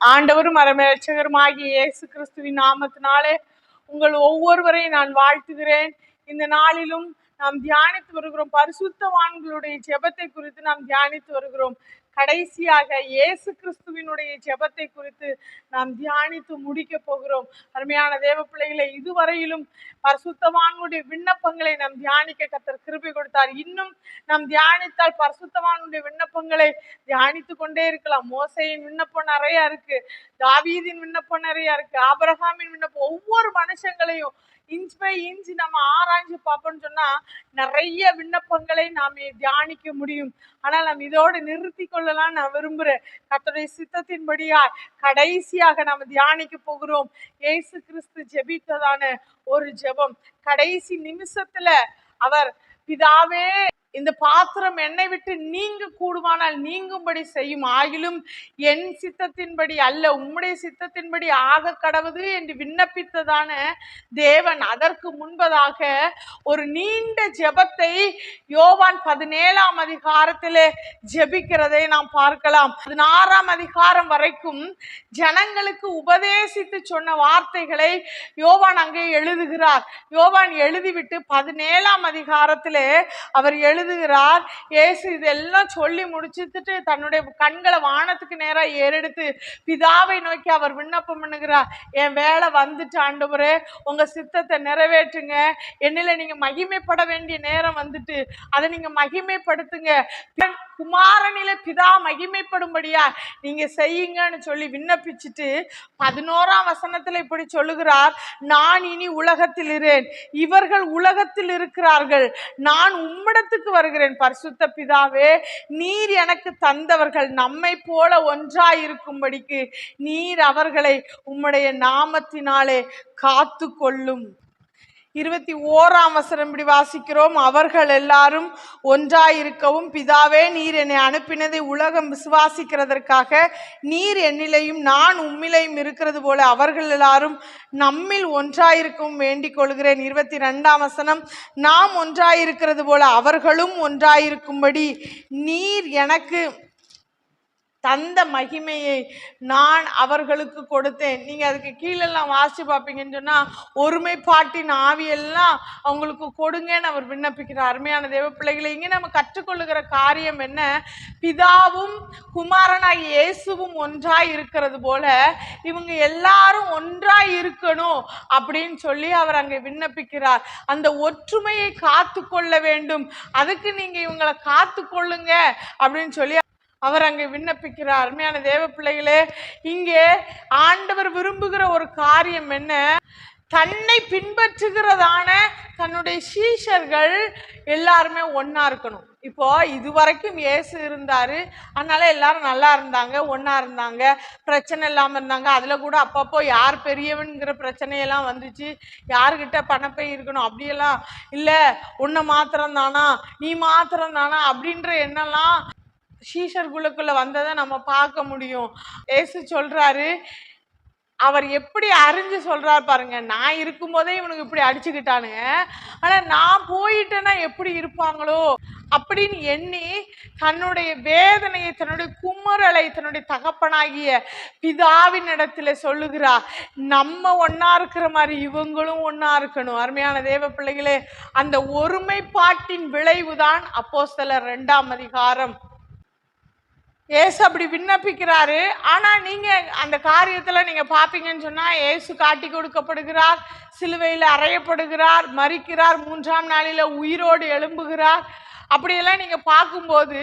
ஆண்டவரும் அரமேட்சகரும் ஆகிய இயேசு கிறிஸ்துவின் நாமத்தினாலே உங்கள் ஒவ்வொருவரையும் நான் வாழ்த்துகிறேன். இந்த நாளிலும் நாம் தியானித்து வருகிறோம். பரிசுத்தவான்களுடைய ஜெபத்தை குறித்து நாம் தியானித்து வருகிறோம். கடைசியாக இயேசு கிறிஸ்துவினுடைய ஜெபத்தை குறித்து நாம் தியானித்து முடிக்க போகிறோம். அருமையான தேவ பிள்ளைகளை இதுவரையிலும் பரிசுத்தவானுடைய விண்ணப்பங்களை நாம் தியானிக்க கத்தர் கிருபி கொடுத்தார். இன்னும் நாம் தியானித்தால் பரிசுத்தவானுடைய விண்ணப்பங்களை தியானித்து கொண்டே இருக்கலாம். மோசையின் விண்ணப்பம் நிறையா இருக்கு தாவீதின் விண்ணப்பம் நிறையா இருக்கு ஆபரகாமின் விண்ணப்பம் ஒவ்வொரு மனுஷங்களையும் இன்ச் பை இன்ச் நம்ம ஆராய்ஞ்சு பார்ப்போம்னு சொன்னா நிறைய விண்ணப்பங்களை நாம் தியானிக்க முடியும். ஆனால் நாம் இதோடு நிறுத்தி சொல்லலாம் நான் விரும்புறேன். கர்த்தருடைய சித்தத்தின்படியாய் கடைசியாக நாம் தியானிக்க போகிறோம். இயேசு கிறிஸ்து ஜெபித்ததான ஒரு ஜெபம். கடைசி நிமிஷத்துல அவர் பிதாவே இந்த பாத்திரம் என்னை விட்டு நீங்க கூடுமானால் நீங்கும்படி செய்யும் ஆகிலும் என் சித்தத்தின்படி அல்ல உம்முடைய சித்தத்தின்படி ஆக கடவுது என்று விண்ணப்பித்ததான தேவன் அதற்கு முன்பதாக ஒரு நீண்ட ஜெபத்தை யோவான் பதினேழாம் அதிகாரத்திலே ஜெபிக்கிறதை நாம் பார்க்கலாம். பதினாறாம் அதிகாரம் வரைக்கும் ஜனங்களுக்கு உபதேசித்து சொன்ன வார்த்தைகளை யோவான் அங்கே எழுதுகிறார். யோவான் எழுதிவிட்டு பதினேழாம் அதிகாரத்திலே அவர் எழு எழுதுகிறார். இயேசு இதெல்லாம் சொல்லி முடிச்சுட்டு தன்னுடைய கண்களை வானத்துக்கு நேராக ஏறெடுத்து பிதாவை நோக்கி அவர் விண்ணப்பம் பண்ணுகிறார். என் வேலை வந்துட்டு ஆண்டவரே உங்கள் சித்தத்தை நிறைவேற்றுங்க. என்னில் நீங்கள் மகிமைப்பட வேண்டிய நேரம் வந்துட்டு அதை நீங்கள் மகிமைப்படுத்துங்க. குமாரனில பிதா மகிமைப்படும்படியா நீங்க செய்யுங்கன்னு சொல்லி விண்ணப்பிச்சுட்டு பதினோராம் வசனத்துல இப்படி சொல்லுகிறார். நான் இனி உலகத்தில் இரேன் இவர்கள் உலகத்தில் இருக்கிறார்கள் நான் உம்மிடத்துக்கு வருகிறேன். பரிசுத்த பிதாவே நீர் எனக்கு தந்தவர்கள் நம்மை போல ஒன்றாய் இருக்கும்படிக்கு நீர் அவர்களை உம்முடைய நாமத்தினாலே காத்து கொள்ளும் இருபத்தி ஓராம் வசனம் இப்படி வாசிக்கிறோம். அவர்கள் எல்லாரும் ஒன்றாயிருக்கவும் பிதாவே நீர் என்னை அனுப்பினதை உலகம் விசுவாசிக்கிறதற்காக நீர் என்னிலையும் நான் உம்மிலையும் இருக்கிறது போல அவர்கள் எல்லாரும் நம்மில் ஒன்றாயிருக்கவும் வேண்டிக் கொள்கிறேன். இருபத்தி ரெண்டாம் வசனம் நாம் ஒன்றாயிருக்கிறது போல அவர்களும் ஒன்றாயிருக்கும்படி நீர் எனக்கு தந்த மகிமையை நான் அவர்களுக்கு கொடுத்தேன். நீங்கள் அதுக்கு கீழெல்லாம் வாசி பார்ப்பீங்கன்னு சொன்னால் ஒருமைப்பாட்டின் ஆவியெல்லாம் அவங்களுக்கு கொடுங்கன்னு அவர் விண்ணப்பிக்கிறார். அருமையான தேவ பிள்ளைகளை இங்கே நம்ம கற்றுக்கொள்ளுகிற காரியம் என்ன? பிதாவும் குமாரனாய் இயேசுவும் ஒன்றாய் இருக்கிறது போல இவங்க எல்லாரும் ஒன்றாய் இருக்கணும் அப்படின்னு சொல்லி அவர் அங்கே விண்ணப்பிக்கிறார். அந்த ஒற்றுமையை காத்து கொள்ள வேண்டும். அதுக்கு நீங்கள் இவங்களை காத்து கொள்ளுங்க அப்படின்னு சொல்லி அவர் அங்கே விண்ணப்பிக்கிறார். அருமையான தேவ பிள்ளைகளே இங்கே ஆண்டவர் விரும்புகிற ஒரு காரியம் என்ன? தன்னை பின்பற்றுகிறதான தன்னுடைய சீஷர்கள் எல்லாருமே ஒன்றா இருக்கணும். இப்போ இது வரைக்கும் ஏசு இருந்தார். அதனால எல்லாரும் நல்லா இருந்தாங்க ஒன்றா இருந்தாங்க. பிரச்சனை இல்லாமல் இருந்தாங்க. அதில் கூட அப்பப்போ யார் பெரியவன்கிற பிரச்சனையெல்லாம் வந்துச்சு. யாருக்கிட்ட பணப்பை இருக்கணும்? அப்படியெல்லாம் இல்லை. உன்னை மாத்திரம் தானா நீ மாத்திரம் தானா அப்படின்ற எண்ணெல்லாம் எண்ணம்லாம் சீஷர்களுக்குள்ள வந்ததை நம்ம பார்க்க முடியும். ஏசு சொல்றாரு அவர் எப்படி அறிஞ்சு சொல்கிறார் பாருங்க. நான் இருக்கும்போதே இவனுக்கு இப்படி அடிச்சுக்கிட்டானுங்க. ஆனால் நான் போயிட்டேன்னா எப்படி இருப்பாங்களோ? அப்படின்னு எண்ணி தன்னுடைய வேதனையை தன்னுடைய குமரலை தன்னுடைய தகப்பனாகிய பிதாவின் இடத்துல சொல்லுகிறா நம்ம ஒன்றா இருக்கிற மாதிரி இவங்களும் ஒன்றா இருக்கணும். அருமையான தேவ பிள்ளைகளே அந்த ஒருமைப்பாட்டின் விளைவுதான் அப்போஸ்தலர் ரெண்டாம் அதிகாரம். ஏசு அப்படி விண்ணப்பிக்கிறாரு. ஆனால் நீங்கள் அந்த காரியத்தில் நீங்கள் பார்ப்பீங்கன்னு சொன்னால் ஏசு காட்டி கொடுக்கப்படுகிறார் சிலுவையில் அறையப்படுகிறார் மறிக்கிறார் மூன்றாம் நாளில் உயிரோடு எழும்புகிறார். அப்படியெல்லாம் நீங்கள் பார்க்கும்போது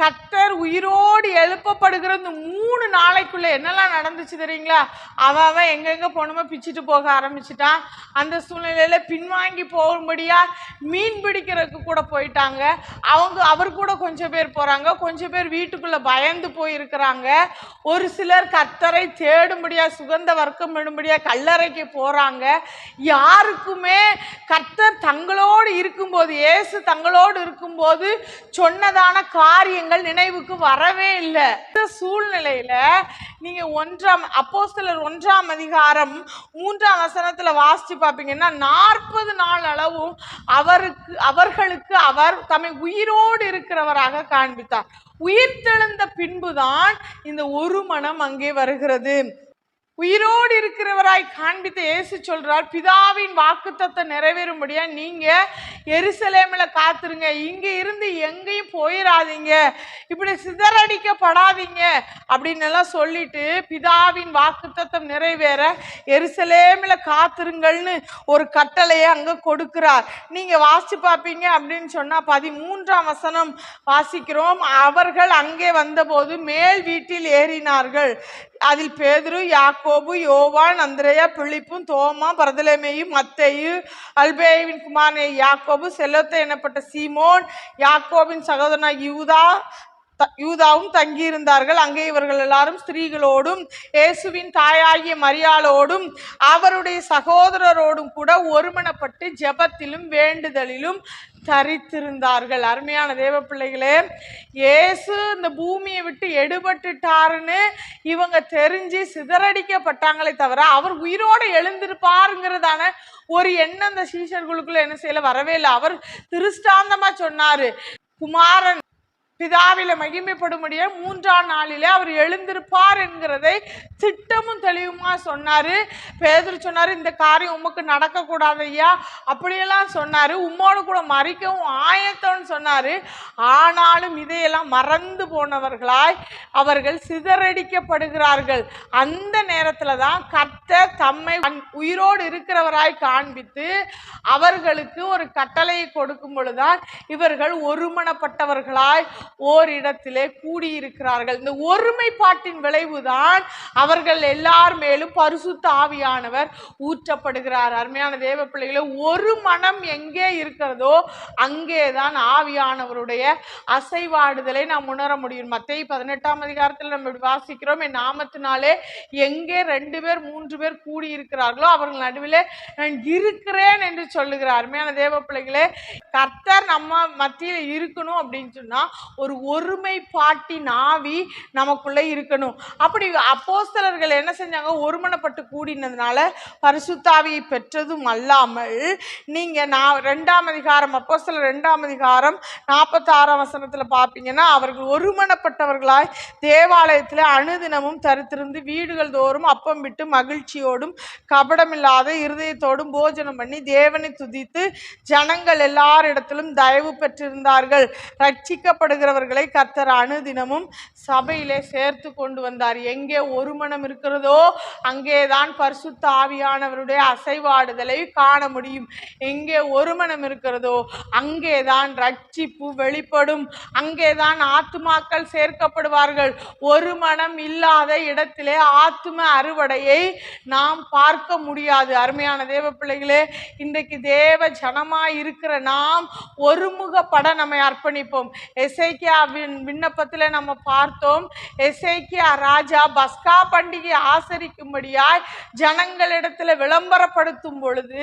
கத்தர் உயிரோடு எழுப்பப்படுகிற இந்த மூணு நாளைக்குள்ளே என்னெல்லாம் நடந்துச்சு தெரியுங்களா? அவன் அவன் எங்கெங்கே போனோமோ பிச்சுட்டு போக ஆரம்பிச்சிட்டான் அந்த சூழ்நிலையில் பின்வாங்கி போகும்படியாக மீன் பிடிக்கிறதுக்கு கூட போயிட்டாங்க. அவங்க அவர் கூட கொஞ்சம் பேர் போகிறாங்க கொஞ்சம் பேர் வீட்டுக்குள்ளே பயந்து போயிருக்கிறாங்க. ஒரு சிலர் கத்தரை தேடும்படியாக சுகந்த வர்க்கம் விடும்படியா கல்லறைக்கு போகிறாங்க யாருக்குமே கத்தர் தங்களோடு இருக்கும்போது ஏசு தங்களோடு இருக்கும்போது போது சொன்னதான காரியங்கள் நினைவுக்கு வரவே இல்லை. இந்த சூழ்நிலையில நீங்க ஒன்றாம் அப்போஸ்தலர் ஒன்றாம் அதிகாரம் மூன்றாம் வசனத்துல வாசிச்சு பார்ப்பீங்கன்னா நாற்பது நாள் அளவும் அவருக்கு அவர்களுக்கு அவர் தம்மை உயிரோடு இருக்கிறவராக காண்பித்தார். உயிர்த்தெழுந்த பின்புதான் இந்த ஒரு மனம் அங்கே வருகிறது. உயிரோடு இருக்கிறவராய் காண்பித்த இயேசு சொல்றார் பிதாவின் வாக்குத்தத்தை நிறைவேறும்படியா நீங்க எருசலேமில் காத்துருங்க. இங்க இருந்து எங்கேயும் போயிடாதீங்க இப்படி சிதறடிக்கப்படாதீங்க அப்படின்னு எல்லாம் சொல்லிட்டு பிதாவின் வாக்குத்தத்தம் நிறைவேற எருசலேமில் காத்துருங்கள்னு ஒரு கட்டளையை அங்கே கொடுக்கிறார். நீங்கள் வாசிச்சு பார்ப்பீங்க அப்படின்னு சொன்னால் பதிமூன்றாம் வசனம் வாசிக்கிறோம். அவர்கள் அங்கே வந்தபோது மேல் வீட்டில் ஏறினார்கள். அதில் பேதுரு யாக்கோபு யோவான் அந்திரையா பிலிப்பும் தோமா பரதலேமையும் மத்தையு அல்பேவின் குமாரனை யாக்கோபு செல்லத்தை எனப்பட்ட சீமோன் யாக்கோபின் சகோதரனா யூதா யூதாவும் தங்கியிருந்தார்கள். அங்கே இவர்கள் எல்லாரும் ஸ்திரீகளோடும் இயேசுவின் தாயாகிய மரியாளோடும் அவருடைய சகோதரரோடும் கூட ஒருமனப்பட்டு ஜெபத்திலும் வேண்டுதலிலும் தரித்திருந்தார்கள். அருமையான தேவ பிள்ளைகளே இயேசு இந்த பூமியை விட்டு எடுபட்டுட்டாருன்னு இவங்க தெரிஞ்சு சிதறடிக்கப்பட்டாங்களே தவிர அவர் உயிரோடு எழுந்திருப்பாருங்கிறதான ஒரு எண்ணம் அந்த சீஷர்களுக்குள்ள என்ன செய்யல வரவே இல்லை. அவர் திருஷ்டாந்தமா சொன்னாரு குமாரன் பிதாவில மகிமைப்படும்படிய மூன்றாம் நாளிலே அவர் எழுந்திருப்பார் என்கிறதை திட்டமும் தெளிவுமா சொன்னாரு. பேதர் சொன்னாரு இந்த காரியம் உமக்கு நடக்கக்கூடாது ஐயா அப்படியெல்லாம் சொன்னாரு. உம்மோடு கூட மறிக்கவும் ஆயத்தம்னு சொன்னாரு. ஆனாலும் இதையெல்லாம் மறந்து போனவர்களாய் அவர்கள் சிதறடிக்கப்படுகிறார்கள். அந்த நேரத்துல தான் கத்த தம்மை உயிரோடு இருக்கிறவராய் காண்பித்து அவர்களுக்கு ஒரு கட்டளையை கொடுக்கும் பொழுதுதான் இவர்கள் ஒருமனப்பட்டவர்களாய் ஓரிடத்திலே கூடியிருக்கிறார்கள். இந்த ஒருமைப்பாட்டின் விளைவுதான் அவர்கள் எல்லார் மேலும் பரிசுத்த ஆவியானவர் ஊற்றப்படுகிறார். அருமையான தேவ பிள்ளைகளை ஒரு மனம் எங்கே இருக்கிறதோ அங்கேதான் ஆவியானவருடைய அசைவாடுதலை நாம் உணர முடியும். மத்திய பதினெட்டாம் அதிகாரத்தில் நம்ம வாசிக்கிறோம். என் நாமத்தினாலே எங்கே ரெண்டு பேர் மூன்று பேர் கூடி இருக்கிறார்களோ அவர்கள் நடுவில் நான் இருக்கிறேன் என்று சொல்லுகிறார். அருமையான தேவ பிள்ளைகளே கர்த்தர் நம்ம மத்தியில் இருக்கணும் அப்படின்னு சொன்னால் ஒரு ஒருமைப்பாட்டின் ஆவி நமக்குள்ளே இருக்கணும். அப்படி அப்போஸ்தலர்கள் என்ன செஞ்சாங்க? ஒருமனப்பட்டு கூடினதுனால பரிசுத்தாவியை பெற்றதும் அல்லாமல் நீங்கள் நான் ரெண்டாம் அதிகாரம் அப்போஸ்தலர் ரெண்டாம் அதிகாரம் நாற்பத்தாறாம் வசனத்தில் பார்ப்பீங்கன்னா அவர்கள் ஒருமனப்பட்டவர்களாய் தேவாலயத்தில் அனுதினமும் தரித்திருந்து வீடுகள் தோறும் அப்பம் விட்டு மகிழ்ச்சியோடும் கபடமில்லாத இருதயத்தோடும் போஜனம் பண்ணி தேவனை துதித்து ஜனங்கள் எல்லாரிடத்திலும் தயவு பெற்றிருந்தார்கள். இருக்கிறவர்களை கர்த்தர் அணுதினமும் சபையிலே சேர்த்து கொண்டு வந்தார். எங்கே ஒரு மனம் இருக்கிறதோ அங்கேதான் பரிசுத்த ஆவியானவருடைய அசைவாடுதலை காண முடியும். எங்கே ஒரு மனம் இருக்கிறதோ அங்கேதான் ரட்சிப்பு வெளிப்படும். அங்கேதான் ஆத்துமாக்கள் சேர்க்கப்படுவார்கள். ஒரு மனம் இல்லாத இடத்திலே ஆத்தும அறுவடையை நாம் பார்க்க முடியாது. அருமையான தேவ பிள்ளைகளே இன்றைக்கு தேவ ஜனமாய் இருக்கிற நாம் ஒருமுகப்பட நம்மை அர்ப்பணிப்போம். எசேக்கியாவின் விண்ணப்பத்தில் நம்ம பார்த்தோம். எசைக்கியா ராஜா பஸ்கா பண்டிகை ஆசரிக்கும்படியாய் ஜனங்களிடத்தில் விளம்பரப்படுத்தும் பொழுது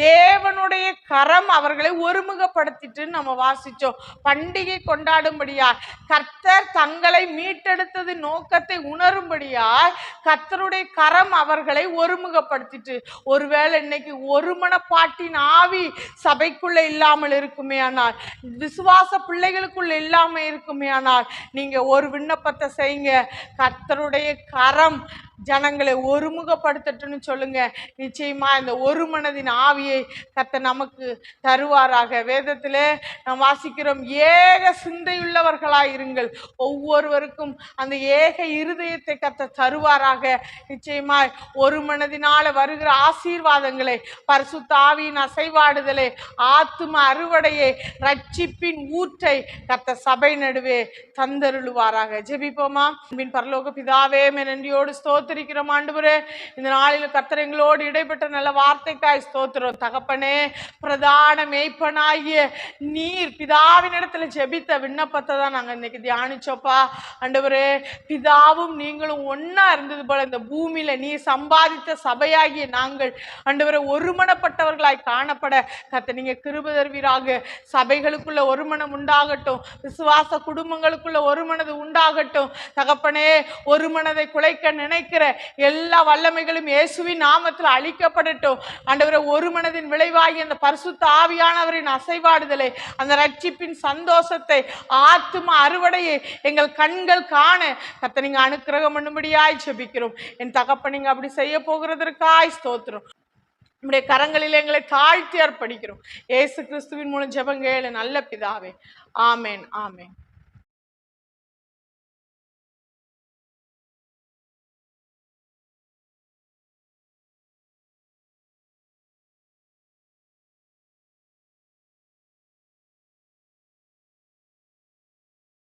தேவனுடைய கரம் அவர்களை ஒருமுகப்படுத்திட்டு நம்ம வாசித்தோம் பண்டிகை கொண்டாடும்படியாய் கர்த்தர் தங்களை மீட்டெடுத்தது நோக்கத்தை உணரும்படியாய் கர்த்தருடைய கரம் அவர்களை ஒருமுகப்படுத்திட்டு ஒருவேளை இன்னைக்கு ஒருமனப்பாட்டின் ஆவி சபைக்குள்ளே இல்லாமல் இருக்குமே ஆனால் விசுவாச பிள்ளைகளுக்குள்ள இல்லாமல் இல்லாமல் இருக்குமே ஆனால் நீங்க ஒரு விண்ணப்பத்தை செய்யுங்க. கர்த்தருடைய கரம் ஜனங்களை ஒருமுகப்படுத்தட்டுன்னு சொல்லுங்க. நிச்சயமா இந்த ஒரு மனதின் ஆவியை கத்த நமக்கு தருவாராக. வேதத்தில் நாம் வாசிக்கிறோம் ஏக சிந்தையுள்ளவர்களாய் இருங்கள். ஒவ்வொருவருக்கும் அந்த ஏக இருதயத்தை கத்த தருவாராக. நிச்சயமாய் ஒரு மனதினால வருகிற ஆசீர்வாதங்களை பரிசுத்த ஆவியின் அசைவாடுதலை ஆத்தும அறுவடையை ரட்சிப்பின் ஊற்றை கத்த சபை நடுவே தந்தருளுவாராக. ஜெபிப்போமா? பின் பரலோக பிதாவே மே நன்றியோடு ஸ்தோத்திரம். ஸ்தோத்திரிக்கிறோம் ஆண்டவரே. இந்த நாளில் கர்த்தர் எங்களோடு இடைப்பட்ட நல்ல வார்த்தைக்காய் ஸ்தோத்திரம். தகப்பனே பிரதான மேய்ப்பனாகிய நீர் பிதாவின் இடத்துல ஜெபித்த விண்ணப்பத்தை தான் நாங்கள் இன்னைக்கு தியானிச்சோப்பா. ஆண்டவரே பிதாவும் நீங்களும் ஒன்றா இருந்தது போல இந்த பூமியில நீ சம்பாதித்த சபையாகிய நாங்கள் ஆண்டவரே ஒருமனப்பட்டவர்களாய் காணப்பட. கத்தை நீங்கள் கிருப தருவீராக. சபைகளுக்குள்ள ஒருமனம் உண்டாகட்டும். விசுவாச குடும்பங்களுக்குள்ள ஒருமனது உண்டாகட்டும். தகப்பனே ஒரு மனதை குலைக்க நினைக்கிற எல்லா வல்லமைகளும் இயேசுவின் நாமத்தில் அழிக்கப்படட்டும். அண்டவரை ஒரு மனதின் விளைவாகி அந்த பரிசுத்த ஆவியானவரின் அசைவாடுதலை அந்த ரட்சிப்பின் சந்தோஷத்தை ஆத்தும அறுவடையை எங்கள் கண்கள் காண கத்த நீங்கள் அனுக்கிரகம் பண்ணும்படியாய் செபிக்கிறோம் என் தகப்ப நீங்க அப்படி செய்ய போகிறதற்காய் ஸ்தோத்திரம். நம்முடைய கரங்களில் எங்களை தாழ்த்தி அர்ப்பணிக்கிறோம். ஏசு கிறிஸ்துவின் மூலம் ஜெபங்கேளு நல்ல பிதாவே. ஆமேன் ஆமேன்.